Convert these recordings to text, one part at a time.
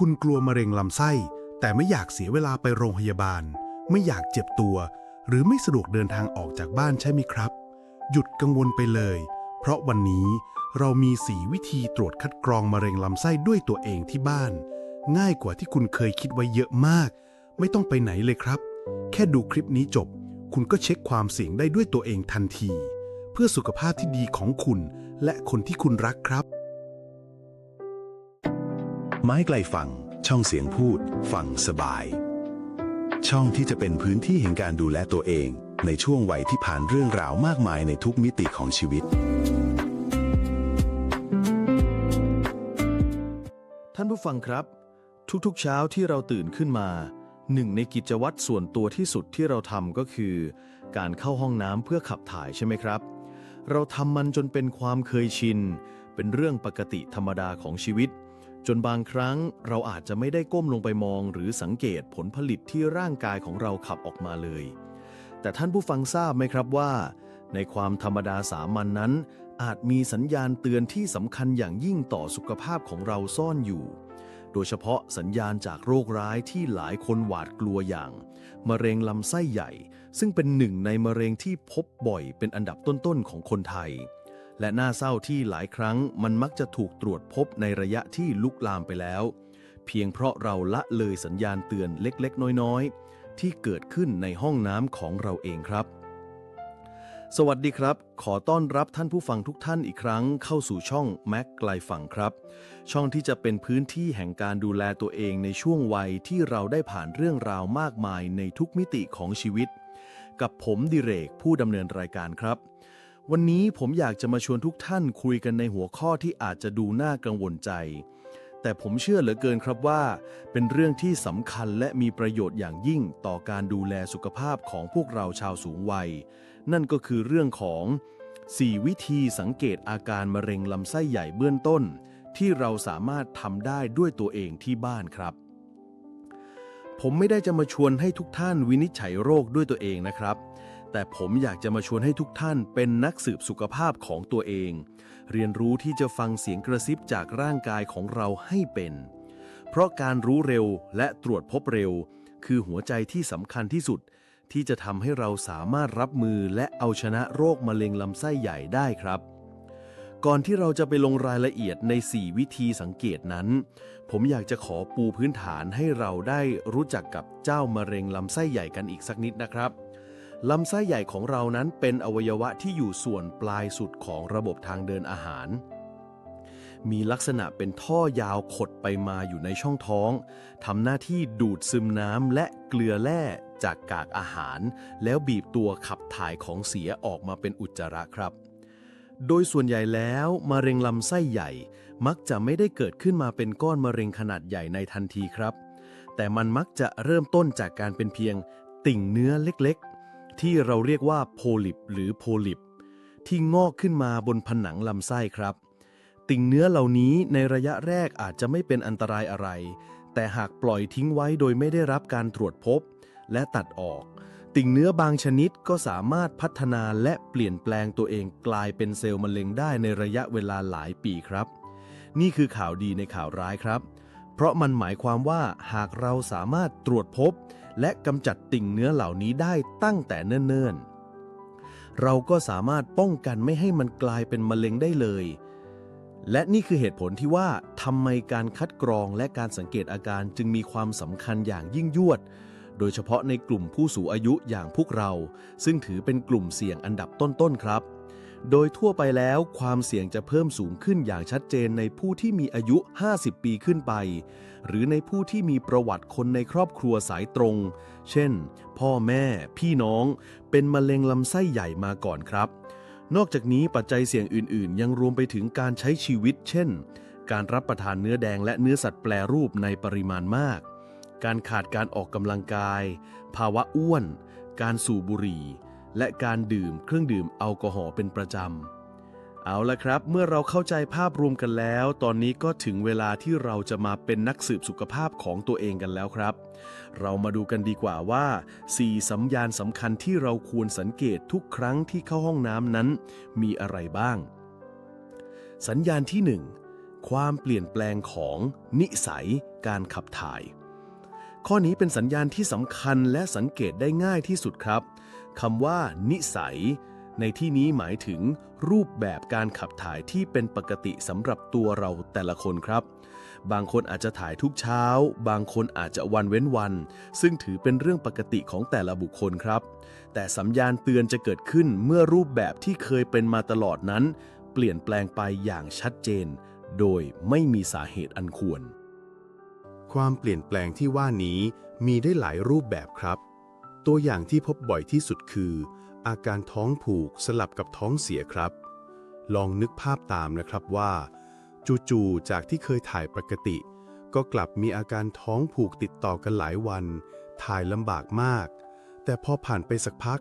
คุณกลัวมะเร็งลำไส้ แต่ไม่อยากเสียเวลาไปโรงพยาบาล ไม่อยากเจ็บตัว หรือไม่สะดวกเดินทางออกจากบ้านใช่ไหมครับ หยุดกังวลไปเลย เพราะวันนี้เรามี4วิธีตรวจคัดกรองมะเร็งลำไส้ด้วยตัวเองที่บ้าน ง่ายกว่าที่คุณเคยคิดไว้เยอะมาก ไม่ต้องไปไหนเลยครับ แค่ดูคลิปนี้จบ คุณก็เช็คความเสี่ยงได้ด้วยตัวเองทันที เพื่อสุขภาพที่ดีของคุณและคนที่คุณรักครับ ไม้ไกลฝั่ง ช่องเสียงพูด ฟังสบาย ช่องที่จะเป็นพื้นที่แห่งการดูแลตัวเอง ในช่วงวัยที่ผ่านเรื่องราวมากมายในทุกมิติของชีวิต ท่านผู้ฟังครับ ทุกๆเช้าที่เราตื่นขึ้นมา หนึ่งในกิจวัตรส่วนตัวที่สุดที่เราทำก็คือ การเข้าห้องน้ำเพื่อขับถ่ายใช่ไหมครับ เราทำมันจนเป็นความเคยชิน เป็นเรื่องปกติธรรมดาของชีวิต จนบางครั้งเราอาจจะไม่ได้ก้มลงไปมองหรือสังเกตผลผลิตที่ร่างกายของเราขับออกมาเลย แต่ท่านผู้ฟังทราบไหมครับว่า ในความธรรมดาสามัญนนั้น อาจมีสัญญาณเตือนที่สำคัญอย่างยิ่งต่อสุขภาพของเราซ่อนอยู่ โดยเฉพาะสัญญาณจากโรคร้ายที่หลายคนหวาดกลัวอย่าง มะเร็งลำไส้ใหญ่ ซึ่งเป็นหนึ่งในมะเร็งที่พบบ่อยเป็นอันดับต้นๆของคนไทย และน่าเศร้าที่หลายครั้งมันมักจะถูกตรวจพบในระยะที่ลุกลามไปแล้ว เพียงเพราะเราละเลยสัญญาณเตือนเล็กๆ น้อยๆ ที่เกิดขึ้นในห้องน้ำของเราเองครับ สวัสดีครับ ขอต้อนรับท่านผู้ฟังทุกท่านอีกครั้งเข้าสู่ช่องแม็กไกลฝั่งครับ ช่องที่จะเป็นพื้นที่แห่งการดูแลตัวเองในช่วงวัยที่เราได้ผ่านเรื่องราวมากมายในทุกมิติของชีวิต กับผมดิเรกผู้ดำเนินรายการครับ วันนี้ผมอยากจะมาชวนทุกท่านคุยกันในหัวข้อที่อาจจะดูน่ากังวลใจ แต่ผมเชื่อเหลือเกินครับว่า เป็นเรื่องที่สำคัญและมีประโยชน์อย่างยิ่งต่อการดูแลสุขภาพของพวกเราชาวสูงวัย นั่นก็คือเรื่องของ 4 วิธีสังเกตอาการมะเร็งลำไส้ใหญ่เบื้องต้น ที่เราสามารถทำได้ด้วยตัวเองที่บ้านครับ ผมไม่ได้จะมาชวนให้ทุกท่านวินิจฉัยโรคด้วยตัวเองนะครับ แต่ผมอยากจะมาชวนให้ทุกท่านเป็นนักสืบสุขภาพของตัวเอง เรียนรู้ที่จะฟังเสียงกระซิบจากร่างกายของเราให้เป็น เพราะการรู้เร็วและตรวจพบเร็ว คือหัวใจที่สำคัญที่สุด ที่จะทำให้เราสามารถรับมือและเอาชนะโรคมะเร็งลำไส้ใหญ่ได้ครับก่อนที่เราจะไปลงรายละเอียดใน 4 วิธีสังเกตนั้น ผมอยากจะขอปูพื้นฐานให้เราได้รู้จักกับเจ้ามะเร็งลำไส้ใหญ่กันอีกสักนิดนะครับ ลำไส้ใหญ่ของเรานั้นเป็นอวัยวะที่อยู่ส่วนปลายสุดของระบบทางเดินอาหาร มีลักษณะเป็นท่อยาวขดไปมาอยู่ในช่องท้องทำหน้าที่ดูดซึมน้ำและเกลือแร่จากกากอาหาร แล้วบีบตัวขับถ่ายของเสียออกมาเป็นอุจจาระครับ โดยส่วนใหญ่แล้วมะเร็งลำไส้ใหญ่มักจะไม่ได้เกิดขึ้นมาเป็นก้อนมะเร็งขนาดใหญ่ในทันทีครับ แต่มันมักจะเริ่มต้นจากการเป็นเพียงติ่งเนื้อเล็ก ที่เราเรียกว่าโพลิปหรือโพลิป ที่งอกขึ้นมาบนผนังลำไส้ครับ ติ่งเนื้อเหล่านี้ในระยะแรกอาจจะไม่เป็นอันตรายอะไร แต่หากปล่อยทิ้งไว้โดยไม่ได้รับการตรวจพบ และตัดออก ติ่งเนื้อบางชนิดก็สามารถพัฒนาและเปลี่ยนแปลงตัวเองกลายเป็นเซลล์มะเร็งได้ในระยะเวลาหลายปีครับ นี่คือข่าวดีในข่าวร้ายครับ เพราะมันหมายความว่าหากเราสามารถตรวจพบ และกำจัดติ่งเนื้อเหล่านี้ได้ตั้งแต่เนิ่นๆ เราก็สามารถป้องกันไม่ให้มันกลายเป็นมะเร็งได้เลย และนี่คือเหตุผลที่ว่าทำไมการคัดกรองและการสังเกตอาการจึงมีความสำคัญอย่างยิ่งยวด โดยเฉพาะในกลุ่มผู้สูงอายุอย่างพวกเรา ซึ่งถือเป็นกลุ่มเสี่ยงอันดับต้นๆครับ โดยทั่วไปแล้วความเสี่ยงจะเพิ่มสูงขึ้นอย่างชัดเจนในผู้ที่มีอายุ 50 ปีขึ้นไป หรือในผู้ที่มีประวัติคนในครอบครัวสายตรง เช่น พ่อแม่ พี่น้อง เป็นมะเร็งลำไส้ใหญ่มาก่อนครับ นอกจากนี้ปัจจัยเสี่ยงอื่น ๆ ยังรวมไปถึงการใช้ชีวิต เช่น การรับประทานเนื้อแดงและเนื้อสัตว์แปรรูปในปริมาณมาก การขาดการออกกำลังกาย ภาวะอ้วน การสูบบุหรี่ และการดื่มเครื่องดื่มแอลกอฮอล์เป็นประจำ เอาละครับ เมื่อเราเข้าใจภาพรวมกันแล้ว ตอนนี้ก็ถึงเวลาที่เราจะมาเป็นนักสืบสุขภาพของตัวเองกันแล้วครับ เรามาดูกันดีกว่าว่า 4 สัญญาณสำคัญที่เราควรสังเกตทุกครั้งที่เข้าห้องน้ำนั้น มีอะไรบ้าง สัญญาณที่ 1 ความเปลี่ยนแปลงของนิสัยการขับถ่ายข้อนี้เป็นสัญญาณที่สำคัญและสังเกตได้ง่ายที่สุดครับ คำว่า นิสัย ในที่นี้หมายถึง รูปแบบการขับถ่ายที่เป็นปกติสำหรับตัวเราแต่ละคนครับ บางคนอาจจะถ่ายทุกเช้า บางคนอาจจะวันเว้นวัน ซึ่งถือเป็นเรื่องปกติของแต่ละบุคคลครับ แต่สัญญาณเตือนจะเกิดขึ้นเมื่อรูปแบบที่เคยเป็นมาตลอดนั้น เปลี่ยนแปลงไปอย่างชัดเจน โดยไม่มีสาเหตุอันควร ความเปลี่ยนแปลงที่ว่านี้มีได้หลายรูปแบบครับ ตัวอย่างที่พบบ่อยที่สุดคือ อาการท้องผูกสลับกับท้องเสียครับ ลองนึกภาพตามนะครับว่า จู่ๆจากที่เคยถ่ายปกติ ก็กลับมีอาการท้องผูกติดต่อกันหลายวัน ถ่ายลำบากมาก แต่พอผ่านไปสักพัก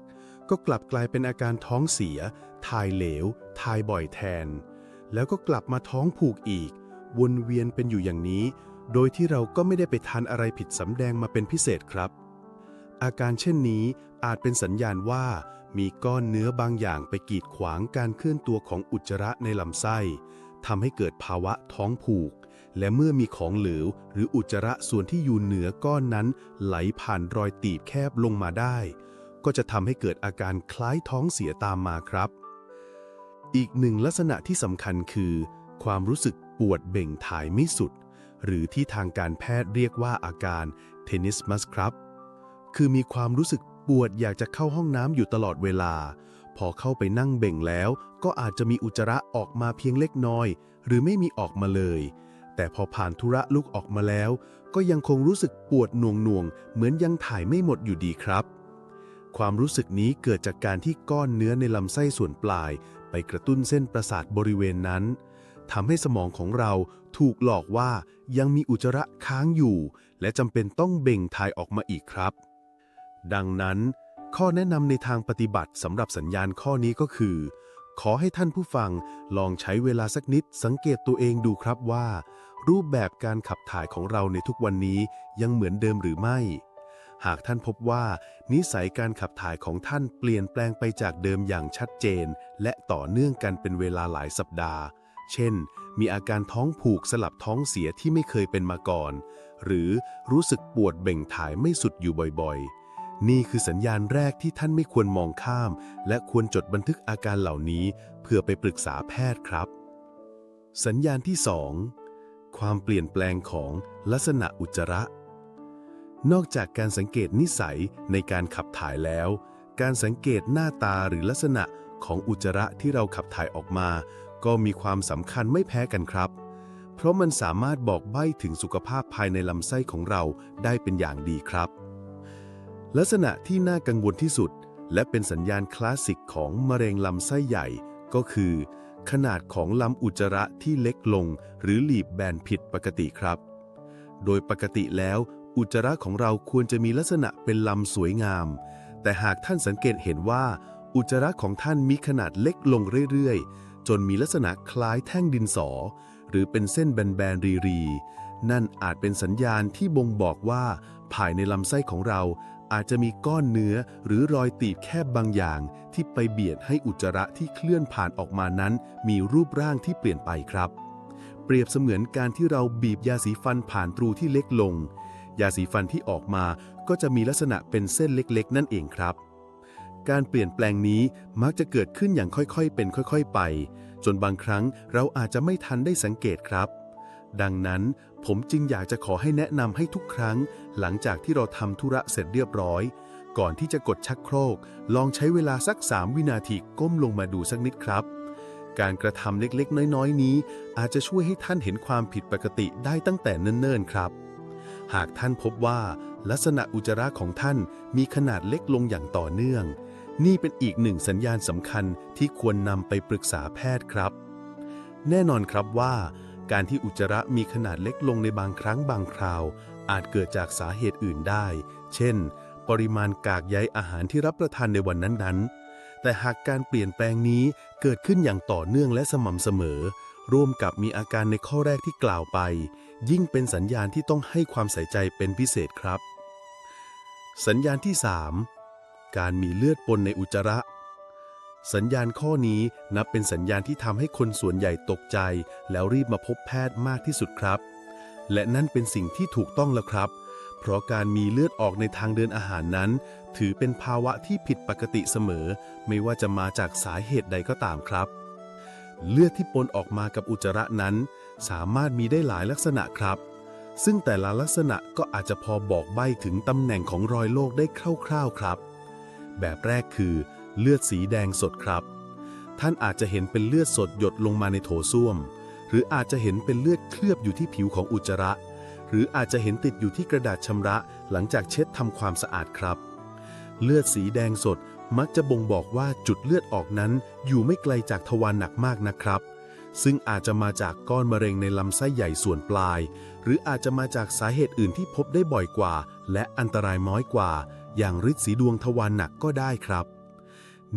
ก็กลับกลายเป็นอาการท้องเสีย ถ่ายเหลว ถ่ายบ่อยแทน แล้วก็กลับมาท้องผูกอีก วนเวียนเป็นอยู่อย่างนี้ โดยที่เราก็ไม่ได้ไปทานอะไรผิดสำแดงมาเป็นพิเศษครับ อาการเช่นนี้อาจเป็นสัญญาณว่ามีก้อนเนื้อบางอย่างไปกีดขวางการเคลื่อนตัวของอุจจาระในลำไส้ทำให้เกิดภาวะท้องผูก และเมื่อมีของเหลว หรืออุจจาระส่วนที่อยู่เหนือก้อนนั้น ไหลผ่านรอยตีบแคบลงมาได้ ก็จะทำให้เกิดอาการคล้ายท้องเสียตามมาครับ อีกหนึ่งลักษณะที่สำคัญคือ ความรู้สึกปวดเบ่งถ่ายไม่สุด หรือที่ทางการแพทย์เรียกว่าอาการเทนิสมัสครับ คือมีความรู้สึกปวดอยากจะเข้าห้องน้ำอยู่ตลอดเวลา พอเข้าไปนั่งเบ่งแล้ว ก็อาจจะมีอุจจาระออกมาเพียงเล็กน้อย หรือไม่มีออกมาเลย แต่พอผ่านธุระลุกออกมาแล้ว ก็ยังคงรู้สึกปวดหน่วงๆเหมือนยังถ่ายไม่หมดอยู่ดีครับ ความรู้สึกนี้เกิดจากการที่ก้อนเนื้อในลำไส้ส่วนปลาย ไปกระตุ้นเส้นประสาทบริเวณนั้นทำให้สมองของเราถูกหลอกว่ายังมีอุจจาระค้างอยู่ และจำเป็นต้องเบ่งถ่ายออกมาอีกครับ ดังนั้น ข้อแนะนำในทางปฏิบัติสำหรับสัญญาณข้อนี้ก็คือ ขอให้ท่านผู้ฟังลองใช้เวลาสักนิดสังเกตตัวเองดูครับว่า รูปแบบการขับถ่ายของเราในทุกวันนี้ยังเหมือนเดิมหรือไม่ หากท่านพบว่า นิสัยการขับถ่ายของท่านเปลี่ยนแปลงไปจากเดิมอย่างชัดเจน และต่อเนื่องกันเป็นเวลาหลายสัปดาห์ เช่น มีอาการท้องผูกสลับท้องเสียที่ไม่เคยเป็นมาก่อน หรือรู้สึกปวดเบ่งถ่ายไม่สุดอยู่บ่อยๆ นี่คือสัญญาณแรกที่ท่านไม่ควรมองข้าม และควรจดบันทึกอาการเหล่านี้เพื่อไปปรึกษาแพทย์ครับ สัญญาณที่ 2 ความเปลี่ยนแปลงของลักษณะอุจจาระ นอกจากการสังเกตนิสัยในการขับถ่ายแล้ว การสังเกตหน้าตาหรือลักษณะของอุจจาระที่เราขับถ่ายออกมา ก็มีความสำคัญไม่แพ้กันครับ เพราะมันสามารถบอกใบ้ถึงสุขภาพภายในลำไส้ของเราได้เป็นอย่างดีครับ ลักษณะที่น่ากังวลที่สุด และเป็นสัญญาณคลาสสิกของมะเร็งลำไส้ใหญ่ ก็คือ ขนาดของลำอุจจาระที่เล็กลง หรือหลีบแบนผิดปกติครับ โดยปกติแล้วอุจจาระของเราควรจะมีลักษณะเป็นลำสวยงาม แต่หากท่านสังเกตเห็นว่า อุจจาระของท่านมีขนาดเล็กลงเรื่อยๆ จนมีลักษณะคล้ายแท่งดินสอ หรือเป็นเส้นแบนๆรีๆ นั่นอาจเป็นสัญญาณที่บ่งบอกว่า ภายในลำไส้ของเรา อาจจะมีก้อนเนื้อหรือรอยตีบแคบบางอย่าง ที่ไปเบียดให้อุจจาระที่เคลื่อนผ่านออกมานั้น มีรูปร่างที่เปลี่ยนไปครับ เปรียบเสมือนการที่เราบีบยาสีฟันผ่านรูที่เล็กลง ยาสีฟันที่ออกมาก็จะมีลักษณะเป็นเส้นเล็กๆ นั่นเองครับ การเปลี่ยนแปลงนี้มักจะเกิดขึ้นอย่างค่อยๆ เป็นค่อย ๆ ไป จนบางครั้งเราอาจจะไม่ทันได้สังเกตครับ ดังนั้น ผมจึงอยากจะขอให้แนะนำให้ทุกครั้ง หลังจากที่เราทำธุระเสร็จเรียบร้อย ก่อนที่จะกดชักโครก ลองใช้เวลาสัก 3 วินาทีก้มลงมาดูสักนิดครับ การกระทำเล็กๆ น้อยๆ นี้ อาจจะช่วยให้ท่านเห็นความผิดปกติได้ตั้งแต่เนิ่นๆ ครับ หากท่านพบว่า ลักษณะอุจจาระของท่านมีขนาดเล็กลงอย่างต่อเนื่อง นี่เป็นอีกหนึ่งสัญญาณสำคัญที่ควรนำไปปรึกษาแพทย์ครับ แน่นอนครับว่า การที่อุจจาระมีขนาดเล็กลงในบางครั้งบางคราว อาจเกิดจากสาเหตุอื่นได้ เช่น ปริมาณกากใยอาหารที่รับประทานในวันนั้นๆ แต่หากการเปลี่ยนแปลงนี้เกิดขึ้นอย่างต่อเนื่องและสม่ำเสมอ ร่วมกับมีอาการในข้อแรกที่กล่าวไป ยิ่งเป็นสัญญาณที่ต้องให้ความใส่ใจเป็นพิเศษครับ สัญญาณที่ 3 การมีเลือดปนในอุจจาระ สัญญาณข้อนี้นับเป็นสัญญาณที่ทำให้คนส่วนใหญ่ตกใจ แล้วรีบมาพบแพทย์มากที่สุดครับ และนั่นเป็นสิ่งที่ถูกต้องแล้วครับ เพราะการมีเลือดออกในทางเดินอาหารนั้น ถือเป็นภาวะที่ผิดปกติเสมอ ไม่ว่าจะมาจากสาเหตุใดก็ตามครับ เลือดที่ปนออกมากับอุจจาระนั้น สามารถมีได้หลายลักษณะครับ ซึ่งแต่ละลักษณะก็อาจจะพอบอกใบ้ถึงตำแหน่งของรอยโรคได้คร่าวๆครับ แบบแรกคือ เลือดสีแดงสดครับ ท่านอาจจะเห็นเป็นเลือดสดหยดลงมาในโถส้วม หรืออาจจะเห็นเป็นเลือดเคลือบอยู่ที่ผิวของอุจจาระ หรืออาจจะเห็นติดอยู่ที่กระดาษชำระหลังจากเช็ดทำความสะอาดครับ เลือดสีแดงสดมักจะบ่งบอกว่าจุดเลือดออกนั้น อยู่ไม่ไกลจากทวารหนักมากนะครับ ซึ่งอาจจะมาจากก้อนมะเร็งในลำไส้ใหญ่ส่วนปลาย หรืออาจจะมาจากสาเหตุอื่นที่พบได้บ่อยกว่า และอันตรายน้อยกว่า อย่างฤทธิ์สีดวงทวารหนักก็ได้ครับ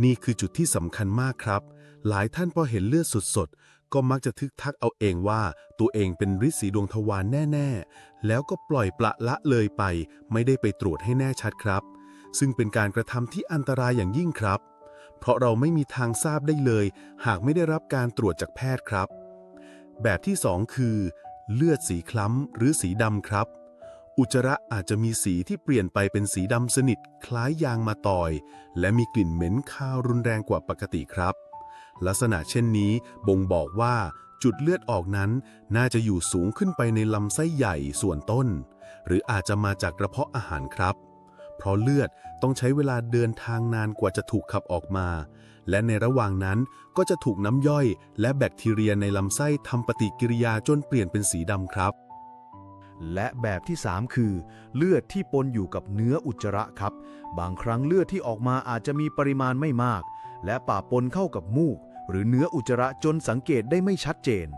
นี่คือจุดที่สำคัญมากครับ หลายท่านพอเห็นเลือดสดๆ ก็มักจะทึกทักเอาเองว่าตัวเองเป็นฤทธิ์สีดวงทวารแน่ ๆ แล้วก็ปล่อยปละละเลยไป ไม่ได้ไปตรวจให้แน่ชัดครับ ซึ่งเป็นการกระทำที่อันตรายอย่างยิ่งครับ เพราะเราไม่มีทางทราบได้เลย หากไม่ได้รับการตรวจจากแพทย์ครับ แบบที่ 2 คือ เลือดสีคล้ำหรือสีดำครับ อุจจาระอาจจะมีสีที่เปลี่ยนไปเป็นสีดำสนิทคล้ายยางมาตอย และมีกลิ่นเหม็นคาวรุนแรงกว่าปกติครับ ลักษณะเช่นนี้บ่งบอกว่าจุดเลือดออกนั้น น่าจะอยู่สูงขึ้นไปในลำไส้ใหญ่ส่วนต้น หรืออาจจะมาจากกระเพาะอาหารครับ เพราะเลือดต้องใช้เวลาเดินทางนานกว่าจะถูกขับออกมา และในระหว่างนั้นก็จะถูกน้ำย่อย และแบคทีเรียในลำไส้ทำปฏิกิริยาจนเปลี่ยนเป็นสีดำครับ และแบบที่ 3 คือ เลือดที่ปนอยู่กับเนื้ออุจจาระครับ บางครั้งเลือดที่ออกมาอาจจะมีปริมาณไม่มาก และป่าปนเข้ากับมูก หรือเนื้ออุจจาระจนสังเกตได้ไม่ชัดเจน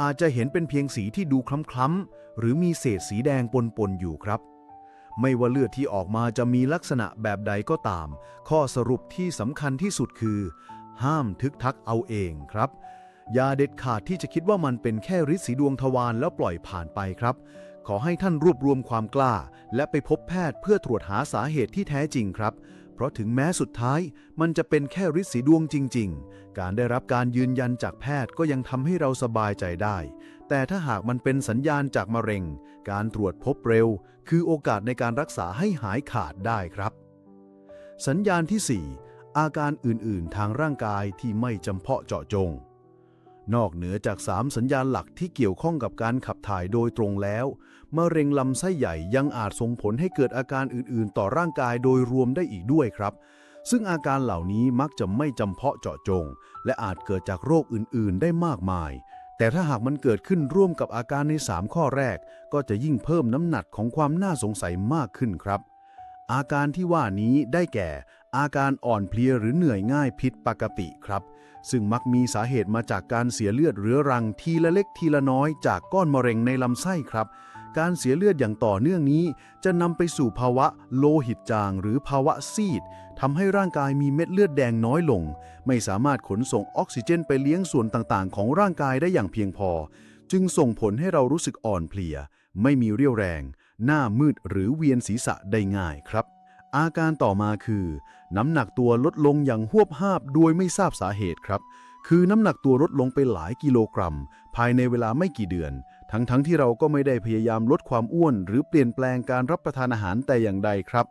อาจจะเห็นเป็นเพียงสีที่ดูคล้ำๆหรือมีเศษสีแดงปนๆอยู่ครับไม่ว่าเลือดที่ออกมาจะมีลักษณะแบบใดก็ตาม ข้อสรุปที่สำคัญที่สุดคือ ห้ามทึกทักเอาเองครับ อย่าเด็ดขาดที่จะคิดว่ามันเป็นแค่ฤทธิ์สีดวงทวารแล้วปล่อยผ่านไปครับ ขอให้ท่านรวบรวมความกล้า และไปพบแพทย์เพื่อตรวจหาสาเหตุที่แท้จริงครับ เพราะถึงแม้สุดท้ายมันจะเป็นแค่ฤทธิ์สีดวงจริง ๆ การได้รับการยืนยันจากแพทย์ก็ยังทำให้เราสบายใจได้ แต่ถ้าหากมันเป็นสัญญาณจากมะเร็ง การตรวจพบเร็ว คือโอกาสในการรักษาให้หายขาดได้ครับ สัญญาณที่ 4 อาการอื่นๆ ทางร่างกายที่ไม่จำเพาะเจาะจงนอกเหนือจาก 3 สัญญาณหลักที่เกี่ยวข้องกับการขับถ่ายโดยตรงแล้ว มะเร็งลำไส้ใหญ่ยังอาจส่งผลให้เกิดอาการอื่นๆ ต่อร่างกายโดยรวมได้อีกด้วยครับ ซึ่งอาการเหล่านี้มักจะไม่จำเพาะเจาะจง และอาจเกิดจากโรคอื่นๆ ได้มากมาย แต่ถ้าหากมันเกิดขึ้นร่วมกับอาการใน 3 ข้อแรก ก็จะยิ่งเพิ่มน้ำหนักของความน่าสงสัยมากขึ้นครับ อาการที่ว่านี้ได้แก่ อาการอ่อนเพลียหรือเหนื่อยง่ายผิดปกติครับซึ่งมักมีสาเหตุมาจากการเสียเลือดเรื้อรังทีละเล็กทีละน้อยจากก้อนมะเร็งในลำไส้ครับ การเสียเลือดอย่างต่อเนื่องนี้ จะนำไปสู่ภาวะโลหิตจางหรือภาวะซีดทำให้ร่างกายมีเม็ดเลือดแดงน้อยลง ไม่สามารถขนส่งออกซิเจนไปเลี้ยงส่วนต่างๆ ของร่างกายได้อย่างเพียงพอ จึงส่งผลให้เรารู้สึกอ่อนเพลีย ไม่มีเรี่ยวแรง หน้ามืดหรือเวียนศีรษะได้ง่ายครับ อาการต่อมาคือ น้ำหนักตัวลดลงอย่างหวบหาบโดยไม่ทราบสาเหตุครับคือน้ำหนักตัวลดลงไปหลายกิโลกรัม ภายในเวลาไม่กี่เดือน ทั้งๆทที่เราก็ไม่ได้พยายามลดความอ้วน หรือเปลี่ยนแปลงการรับประทานอาหารแต่อย่างใดครับ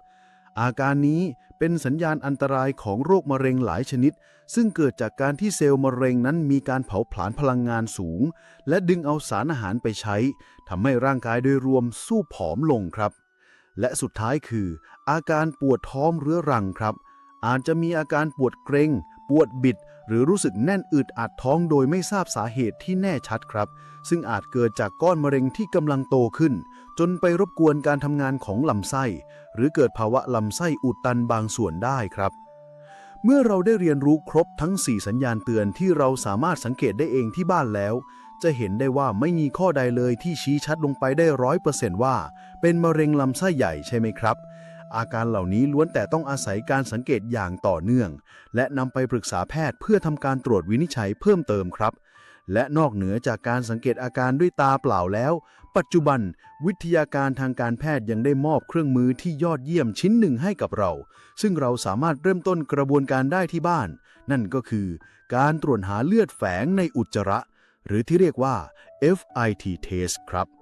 อาการนี้เป็นสัญญาณอันตรายของโรคมะเร็งหลายชนิด ซึ่งเกิดจากการที่เซลล์มะเร็งนั้นมีการเผาผลาญพลังงานสูง และดึงเอาสารอาหารไปใช้ทำให้ร่างกายโดยรวมสู้ผอมลงครับ และสุดท้ายคือ อาการปวดท้องเรื้อรังครับ อาจจะมีอาการปวดเกร็ง ปวดบิด หรือรู้สึกแน่นอึดอัดท้องโดยไม่ทราบสาเหตุที่แน่ชัดครับ ซึ่งอาจเกิดจากก้อนมะเร็งที่กำลังโตขึ้น จนไปรบกวนการทำงานของลำไส้ หรือเกิดภาวะลำไส้อุดตันบางส่วนได้ครับเมื่อเราได้เรียนรู้ครบทั้ง 4 สัญญาณเตือนที่เราสามารถสังเกตได้เองที่บ้านแล้ว จะเห็นได้ว่าไม่มีข้อใดเลยที่ชี้ชัดลงไปได้ร้อยเปอร์เซนต์ว่า เป็นมะเร็งลำไส้ใหญ่ใช่ไหมครับ อาการเหล่านี้ล้วนแต่ต้องอาศัยการสังเกตอย่างต่อเนื่อง และนำไปปรึกษาแพทย์เพื่อทำการตรวจวินิจฉัยเพิ่มเติมครับ และนอกเหนือจากการสังเกตอาการด้วยตาเปล่าแล้ว ปัจจุบัน วิทยาการทางการแพทย์ยังได้มอบเครื่องมือที่ยอดเยี่ยมชิ้นหนึ่งให้กับเรา ซึ่งเราสามารถเริ่มต้นกระบวนการได้ที่บ้าน นั่นก็คือ การตรวจหาเลือดแฝงในอุจจาระ หรือที่เรียกว่า FIT test ครับ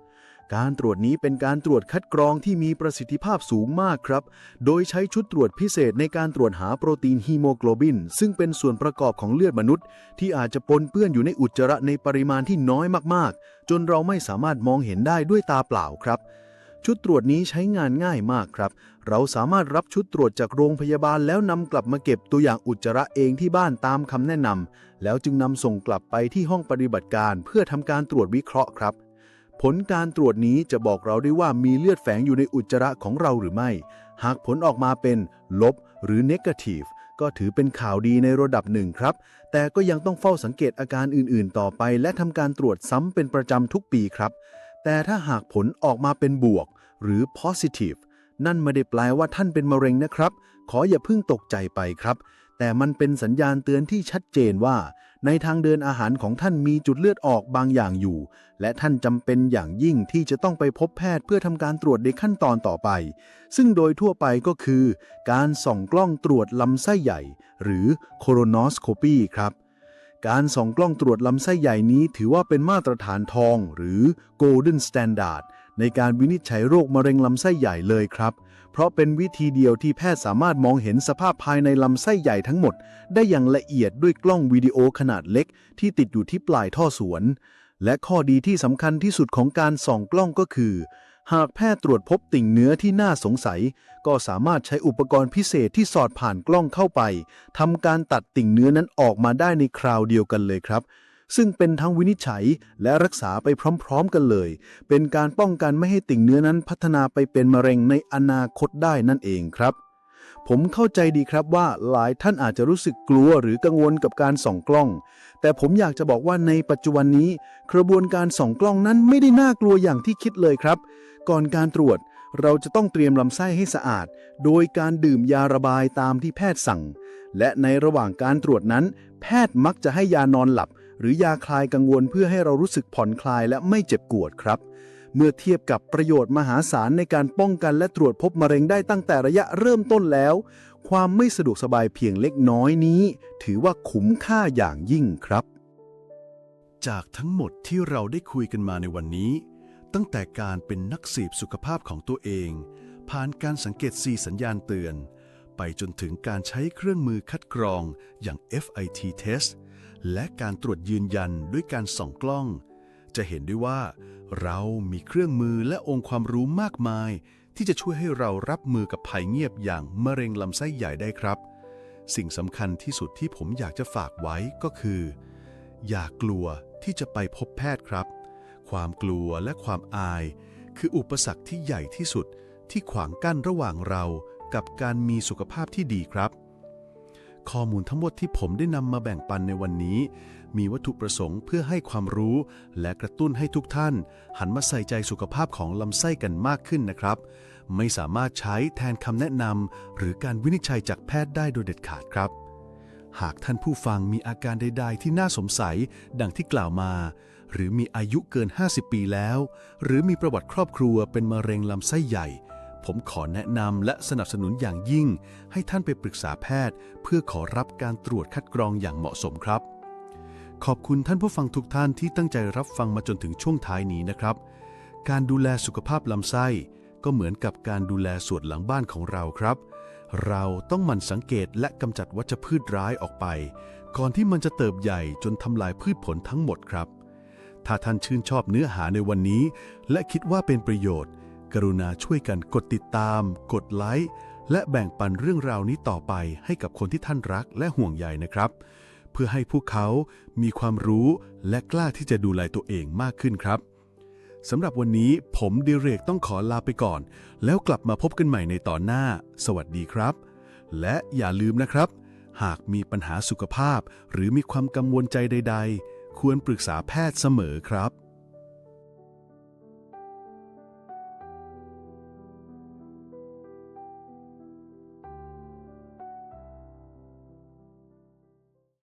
การตรวจนี้เป็นการตรวจคัดกรองที่มีประสิทธิภาพสูงมากครับ โดยใช้ชุดตรวจพิเศษในการตรวจหาโปรตีนฮีโมโกลบิน ซึ่งเป็นส่วนประกอบของเลือดมนุษย์ ที่อาจจะปนเปื้อนอยู่ในอุจจาระในปริมาณที่น้อยมากๆ จนเราไม่สามารถมองเห็นได้ด้วยตาเปล่าครับชุดตรวจนี้ใช้งานง่ายมากครับ เราสามารถรับชุดตรวจจากโรงพยาบาลแล้วนำกลับมาเก็บตัวอย่างอุจจาระเองที่บ้านตามคำแนะนำแล้วจึงนำส่งกลับไปที่ห้องปฏิบัติการเพื่อทำการตรวจวิเคราะห์ครับ ผลการตรวจนี้จะบอกเราได้ว่ามีเลือดแฝงอยู่ในอุจจาระของเราหรือไม่ หากผลออกมาเป็นลบหรือ negative ก็ถือเป็นข่าวดีในระดับหนึ่งครับ แต่ก็ยังต้องเฝ้าสังเกตอาการอื่นๆ ต่อไป และทำการตรวจซ้ำเป็นประจำทุกปีครับ แต่ถ้าหากผลออกมาเป็นบวก หรือ positive นั่นไม่ได้แปลว่าท่านเป็นมะเร็งนะครับ ขออย่าเพิ่งตกใจไปครับ แต่มันเป็นสัญญาณเตือนที่ชัดเจนว่า ในทางเดินอาหารของท่านมีจุดเลือดออกบางอย่างอยู่ และท่านจำเป็นอย่างยิ่งที่จะต้องไปพบแพทย์เพื่อทำการตรวจในขั้นตอนต่อไป ซึ่งโดยทั่วไปก็คือ การส่องกล้องตรวจลำไส้ใหญ่ หรือ colonoscopy ครับ การส่องกล้องตรวจลำไส้ใหญ่นี้ถือว่าเป็นมาตรฐานทอง หรือ golden standard ในการวินิจฉัยโรคมะเร็งลำไส้ใหญ่เลยครับ เพราะเป็นวิธีเดียวที่แพทย์สามารถมองเห็นสภาพภายในลำไส้ใหญ่ทั้งหมด ได้อย่างละเอียดด้วยกล้องวิดีโอขนาดเล็ก ที่ติดอยู่ที่ปลายท่อสวน และข้อดีที่สำคัญที่สุดของการส่องกล้องก็คือ หากแพทย์ตรวจพบติ่งเนื้อที่น่าสงสัย ก็สามารถใช้อุปกรณ์พิเศษที่สอดผ่านกล้องเข้าไปทำการตัดติ่งเนื้อนั้นออกมาได้ในคราวเดียวกันเลยครับ ซึ่งเป็นทั้งวินิจฉัยและรักษาไปพร้อมๆกันเลย เป็นการป้องกันไม่ให้ติ่งเนื้อนั้นพัฒนาไปเป็นมะเร็งในอนาคตได้นั่นเองครับ ผมเข้าใจดีครับว่าหลายท่านอาจจะรู้สึกกลัวหรือกังวลกับการส่องกล้อง แต่ผมอยากจะบอกว่าในปัจจุบันนี้ กระบวนการส่องกล้องนั้นไม่ได้น่ากลัวอย่างที่คิดเลยครับ ก่อนการตรวจเราจะต้องเตรียมลำไส้ให้สะอาด โดยการดื่มยาระบายตามที่แพทย์สั่ง และในระหว่างการตรวจนั้น แพทย์มักจะให้ยานอนหลับ หรือยาคลายกังวลเพื่อให้เรารู้สึกผ่อนคลายและไม่เจ็บปวดครับ เมื่อเทียบกับประโยชน์มหาศาลในการป้องกันและตรวจพบมะเร็งได้ตั้งแต่ระยะเริ่มต้นแล้ว ความไม่สะดวกสบายเพียงเล็กน้อยนี้ ถือว่าคุ้มค่าอย่างยิ่งครับ จากทั้งหมดที่เราได้คุยกันมาในวันนี้ ตั้งแต่การเป็นนักสืบสุขภาพของตัวเอง ผ่านการสังเกตสีสัญญาณเตือน ไปจนถึงการใช้เครื่องมือคัดกรองอย่าง FIT test และการตรวจยืนยันด้วยการส่องกล้อง จะเห็นได้ว่า เรามีเครื่องมือและองค์ความรู้มากมาย ที่จะช่วยให้เรารับมือกับภัยเงียบอย่างมะเร็งลำไส้ใหญ่ได้ครับ สิ่งสำคัญที่สุดที่ผมอยากจะฝากไว้ก็คือ อย่ากลัวที่จะไปพบแพทย์ครับ ความกลัวและความอาย คืออุปสรรคที่ใหญ่ที่สุดที่ขวางกั้นระหว่างเรากับการมีสุขภาพที่ดีครับ ข้อมูลทั้งหมดที่ผมได้นำมาแบ่งปันในวันนี้ มีวัตถุประสงค์เพื่อให้ความรู้ และกระตุ้นให้ทุกท่าน หันมาใส่ใจสุขภาพของลำไส้กันมากขึ้นนะครับ ไม่สามารถใช้แทนคำแนะนำหรือการวินิจฉัยจากแพทย์ได้โดยเด็ดขาดครับหากท่านผู้ฟังมีอาการใด ๆ ที่น่าสงสัย ดังที่กล่าวมา หรือมีอายุเกิน 50 ปีแล้ว หรือมีประวัติครอบครัวเป็นมะเร็งลำไส้ใหญ่ ผมขอแนะนำและสนับสนุนอย่างยิ่ง ให้ท่านไปปรึกษาแพทย์ เพื่อขอรับการตรวจคัดกรองอย่างเหมาะสมครับ ขอบคุณท่านผู้ฟังทุกท่านที่ตั้งใจรับฟังมาจนถึงช่วงท้ายนี้นะครับ การดูแลสุขภาพลำไส้ ก็เหมือนกับการดูแลส่วนหลังบ้านของเราครับ เราต้องหมั่นสังเกตและกำจัดวัชพืชร้ายออกไป ก่อนที่มันจะเติบใหญ่จนทำลายพืชผลทั้งหมดครับ ถ้าท่านชื่นชอบเนื้อหาในวันนี้ และคิดว่าเป็นประโยชน์ กรุณาช่วยกันกดติดตาม กดไลค์ และแบ่งปันเรื่องราวนี้ต่อไปให้กับคนที่ท่านรักและห่วงใยนะครับ เพื่อให้พวกเขามีความรู้และกล้าที่จะดูแลตัวเองมากขึ้นครับสำหรับวันนี้ผมดิเรกต้องขอลาไปก่อน แล้วกลับมาพบกันใหม่ในตอนหน้า สวัสดีครับ และอย่าลืมนะครับ หากมีปัญหาสุขภาพ หรือมีความกังวลใจใด ๆ ควรปรึกษาแพทย์เสมอครับ